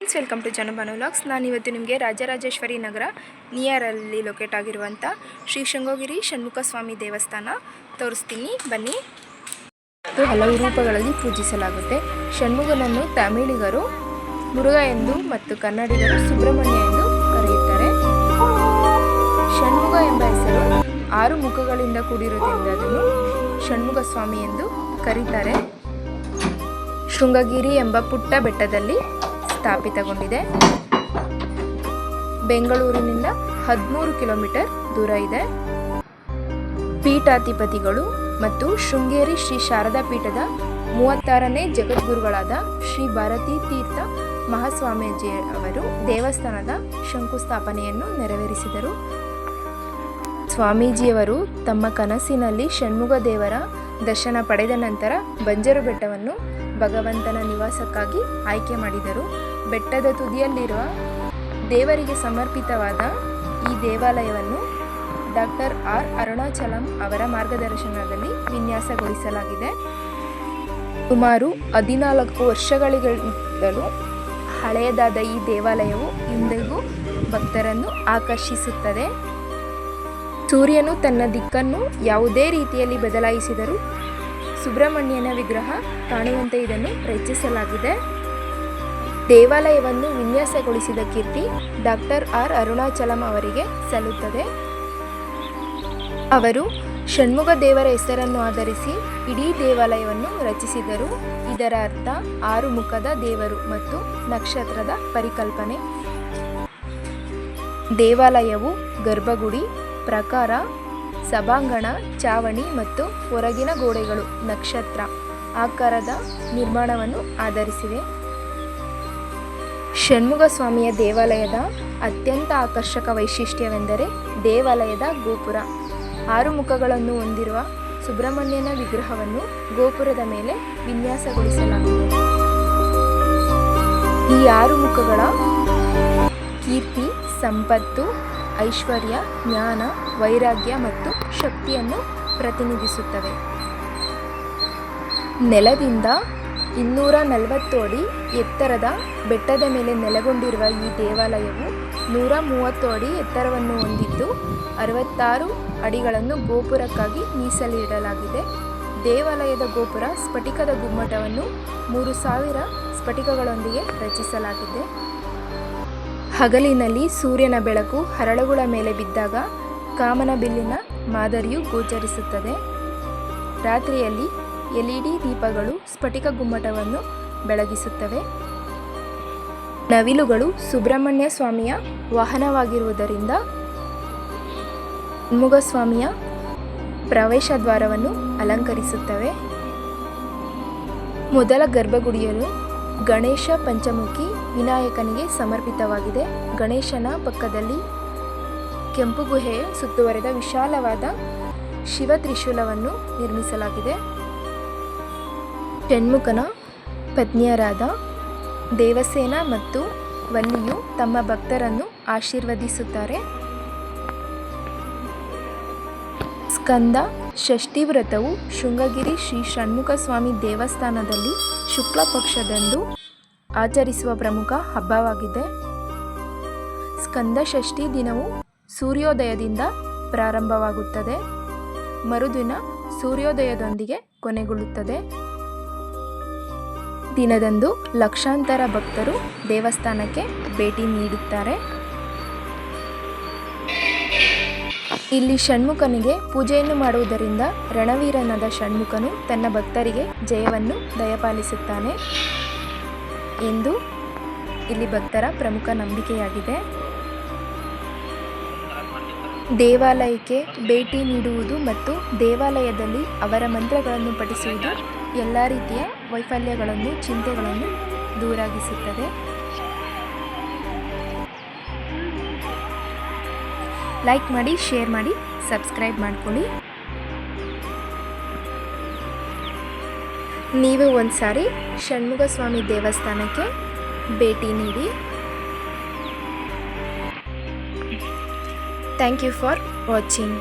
Friends welcome to Janabanu vlogs ನಾನು ಇವತ್ತು ನಿಮಗೆ ರಾಜರಾಜೇಶ್ವರಿ ನಗರ ನಿಯರಲ್ಲಿ ಲೊಕೇಟ್ ಆಗಿರುವಂಥ ಶ್ರೀ ಶೃಂಗೋಗಿರಿ ಷಣ್ಮುಖ ಸ್ವಾಮಿ ದೇವಸ್ಥಾನ ತೋರಿಸ್ತೀನಿ. ಬನ್ನಿ. ಮತ್ತು ಹಲವು ರೂಪಗಳಲ್ಲಿ ಪೂಜಿಸಲಾಗುತ್ತೆ. ಷಣ್ಮುಖನನ್ನು ತಮಿಳಿಗರು, ಮುರುಘ ಎಂದು ಮತ್ತು ಕನ್ನಡಿಗರು ಸುಬ್ರಹ್ಮಣ್ಯ ಎಂದು ಕರೆಯುತ್ತಾರೆ. ಷಣ್ಮುಖ ಎಂಬ ಹೆಸರು ಆರು ಮುಖಗಳಿಂದ ಕೂಡಿರುವುದರಿಂದ ಅದನ್ನು ಷಣ್ಮುಖ ಸ್ವಾಮಿ ಎಂದು ಕರೀತಾರೆ. ಶೃಂಗಗಿರಿ ಎಂಬ ಪುಟ್ಟ ಬೆಟ್ಟದಲ್ಲಿ ಸ್ಥಾಪಿತಗೊಂಡಿದೆ. ಬೆಂಗಳೂರಿನಿಂದ ಹದಿಮೂರು ಕಿಲೋಮೀಟರ್ ದೂರ ಇದೆ. ಪೀಠಾಧಿಪತಿಗಳು ಮತ್ತು ಶೃಂಗೇರಿ ಶ್ರೀ ಶಾರದಾ ಪೀಠದ ಮೂವತ್ತಾರನೇ ಜಗದ್ಗುರುಗಳಾದ ಶ್ರೀ ಭಾರತೀ ತೀರ್ಥ ಮಹಾಸ್ವಾಮೀಜಿ ಅವರು ದೇವಸ್ಥಾನದ ಶಂಕುಸ್ಥಾಪನೆಯನ್ನು ನೆರವೇರಿಸಿದರು. ಸ್ವಾಮೀಜಿಯವರು ತಮ್ಮ ಕನಸಿನಲ್ಲಿ ಷಣ್ಮುಖ ದೇವರ ದರ್ಶನ ಪಡೆದ ನಂತರ ಬಂಜರು ಬೆಟ್ಟವನ್ನು ಭಗವಂತನ ನಿವಾಸಕ್ಕಾಗಿ ಆಯ್ಕೆ ಮಾಡಿದರು. ಬೆಟ್ಟದ ತುದಿಯಲ್ಲಿರುವ ದೇವರಿಗೆ ಸಮರ್ಪಿತವಾದ ಈ ದೇವಾಲಯವನ್ನು ಡಾಕ್ಟರ್ ಆರ್. ಅರುಣಾಚಲಂ ಅವರ ಮಾರ್ಗದರ್ಶನದಲ್ಲಿ ವಿನ್ಯಾಸಗೊಳಿಸಲಾಗಿದೆ. ಸುಮಾರು ಹದಿನಾಲ್ಕು ವರ್ಷಗಳಿಗಿಂತಲೂ ಹಳೆಯದಾದ ಈ ದೇವಾಲಯವು ಇಂದಿಗೂ ಭಕ್ತರನ್ನು ಆಕರ್ಷಿಸುತ್ತದೆ. ಸೂರ್ಯನು ತನ್ನ ದಿಕ್ಕನ್ನು ಯಾವುದೇ ರೀತಿಯಲ್ಲಿ ಬದಲಾಯಿಸಿದರೂ ಸುಬ್ರಹ್ಮಣ್ಯನ ವಿಗ್ರಹ ಕಾಣುವಂತೆ ಇದನ್ನು ರಚಿಸಲಾಗಿದೆ. ದೇವಾಲಯವನ್ನು ವಿನ್ಯಾಸಗೊಳಿಸಿದ ಕೀರ್ತಿ ಡಾಕ್ಟರ್ ಆರ್ ಅರುಣಾಚಲಂ ಅವರಿಗೆ ಸಲ್ಲುತ್ತದೆ. ಅವರು ಷಣ್ಮುಖ ದೇವರ ಹೆಸರನ್ನು ಆಧರಿಸಿ ಇಡೀ ದೇವಾಲಯವನ್ನು ರಚಿಸಿದರು. ಇದರ ಅರ್ಥ ಆರು ಮುಖದ ದೇವರು ಮತ್ತು ನಕ್ಷತ್ರದ ಪರಿಕಲ್ಪನೆ. ದೇವಾಲಯವು ಗರ್ಭಗುಡಿ, ಪ್ರಕಾರ ಸಭಾಂಗಣ, ಚಾವಣಿ ಮತ್ತು ಹೊರಗಿನ ಗೋಡೆಗಳು ನಕ್ಷತ್ರ ಆಕಾರದ ನಿರ್ಮಾಣವನ್ನು ಆಧರಿಸಿವೆ. ಷಣ್ಮುಗ ಸ್ವಾಮಿಯ ದೇವಾಲಯದ ಅತ್ಯಂತ ಆಕರ್ಷಕ ವೈಶಿಷ್ಟ್ಯವೆಂದರೆ ದೇವಾಲಯದ ಗೋಪುರ. ಆರು ಮುಖಗಳನ್ನು ಹೊಂದಿರುವ ಸುಬ್ರಹ್ಮಣ್ಯನ ವಿಗ್ರಹವನ್ನು ಗೋಪುರದ ಮೇಲೆ ವಿನ್ಯಾಸಗೊಳಿಸಲಾಗಿದೆ. ಈ ಆರು ಮುಖಗಳ ಕೀರ್ತಿ, ಸಂಪತ್ತು ಐಶ್ವರ್ಯ, ಜ್ಞಾನ, ವೈರಾಗ್ಯ ಮತ್ತು ಶಕ್ತಿಯನ್ನು ಪ್ರತಿನಿಧಿಸುತ್ತವೆ. ನೆಲದಿಂದ ಇನ್ನೂರ ನಲವತ್ತು ಅಡಿ ಎತ್ತರದ ಬೆಟ್ಟದ ಮೇಲೆ ನೆಲೆಗೊಂಡಿರುವ ಈ ದೇವಾಲಯವು ನೂರ ಮೂವತ್ತು ಅಡಿ ಎತ್ತರವನ್ನು ಹೊಂದಿದ್ದು, ಅರವತ್ತಾರು ಅಡಿಗಳನ್ನು ಗೋಪುರಕ್ಕಾಗಿ ಮೀಸಲಿಡಲಾಗಿದೆ. ದೇವಾಲಯದ ಗೋಪುರ ಸ್ಫಟಿಕದ ಗುಮ್ಮಟವನ್ನು ಮೂರು ಸಾವಿರ ಸ್ಫಟಿಕಗಳೊಂದಿಗೆ ರಚಿಸಲಾಗಿದೆ. ಹಗಲಿನಲ್ಲಿ ಸೂರ್ಯನ ಬೆಳಕು ಹರಳುಗಳ ಮೇಲೆ ಬಿದ್ದಾಗ ಕಾಮನಬಿಲ್ಲಿನ ಮಾದರಿಯು ಗೋಚರಿಸುತ್ತದೆ. ರಾತ್ರಿಯಲ್ಲಿ ಎಲ್ ಇ ಡಿ ದೀಪಗಳು ಸ್ಫಟಿಕ ಗುಮ್ಮಟವನ್ನು ಬೆಳಗಿಸುತ್ತವೆ. ನವಿಲುಗಳು ಸುಬ್ರಹ್ಮಣ್ಯ ಸ್ವಾಮಿಯ ವಾಹನವಾಗಿರುವುದರಿಂದ ಮುಗಸ್ವಾಮಿಯ ಪ್ರವೇಶ ದ್ವಾರವನ್ನು ಅಲಂಕರಿಸುತ್ತವೆ. ಮೊದಲ ಗರ್ಭಗುಡಿಯಲು ಗಣೇಶ ಪಂಚಮುಖಿ ವಿನಾಯಕನಿಗೆ ಸಮರ್ಪಿತವಾಗಿದೆ. ಗಣೇಶನ ಪಕ್ಕದಲ್ಲಿ ಕೆಂಪು ಗುಹೆಯ ಸುತ್ತುವರೆದ ವಿಶಾಲವಾದ ಶಿವ ತ್ರಿಶೂಲವನ್ನು ನಿರ್ಮಿಸಲಾಗಿದೆ. ಷಣ್ಮುಖನ ಪತ್ನಿಯರಾದ ದೇವಸೇನ ಮತ್ತು ವಲ್ಲಿಯು ತಮ್ಮ ಭಕ್ತರನ್ನು ಆಶೀರ್ವದಿಸುತ್ತಾರೆ. ಸ್ಕಂದ ಷಷ್ಠಿ ವ್ರತವು ಶೃಂಗಗಿರಿ ಶ್ರೀ ಷಣ್ಮುಖ ಸ್ವಾಮಿ ದೇವಸ್ಥಾನದಲ್ಲಿ ಶುಕ್ಲ ಪಕ್ಷದಂದು ಆಚರಿಸುವ ಪ್ರಮುಖ ಹಬ್ಬವಾಗಿದೆ. ಸ್ಕಂದ ಷಷ್ಠಿ ದಿನವು ಸೂರ್ಯೋದಯದಿಂದ ಪ್ರಾರಂಭವಾಗುತ್ತದೆ. ಮರುದಿನ ಸೂರ್ಯೋದಯದೊಂದಿಗೆ ಕೊನೆಗೊಳ್ಳುತ್ತದೆ. ದಿನದಂದು ಲಕ್ಷಾಂತರ ಭಕ್ತರು ದೇವಸ್ಥಾನಕ್ಕೆ ಭೇಟಿ ನೀಡುತ್ತಾರೆ. ಇಲ್ಲಿ ಷಣ್ಮುಖನಿಗೆ ಪೂಜೆಯನ್ನು ಮಾಡುವುದರಿಂದ ರಣವೀರನಾದ ಷಣ್ಮುಖನು ತನ್ನ ಭಕ್ತರಿಗೆ ಜಯವನ್ನು ದಯಪಾಲಿಸುತ್ತಾನೆ ಎಂದು ಇಲ್ಲಿ ಭಕ್ತರ ಪ್ರಮುಖ ನಂಬಿಕೆಯಾಗಿದೆ. ದೇವಾಲಯಕ್ಕೆ ಭೇಟಿ ನೀಡುವುದು ಮತ್ತು ದೇವಾಲಯದಲ್ಲಿ ಅವರ ಮಂತ್ರಗಳನ್ನು ಪಠಿಸುವುದು ಎಲ್ಲ ರೀತಿಯ ವೈಫಲ್ಯಗಳನ್ನು, ಚಿಂತೆಗಳನ್ನು ದೂರಾಗಿಸುತ್ತದೆ. ಲೈಕ್ ಮಾಡಿ ಶೇರ್ ಮಾಡಿ ಸಬ್ಸ್ಕ್ರೈಬ್ ಮಾಡ್ಕೊಳ್ಳಿ. ನೀವು ಒಂದು ಸಾರಿ ಷಣ್ಮುಖ ಸ್ವಾಮಿ ದೇವಸ್ಥಾನಕ್ಕೆ ಭೇಟಿ ನೀಡಿ. Thank you for watching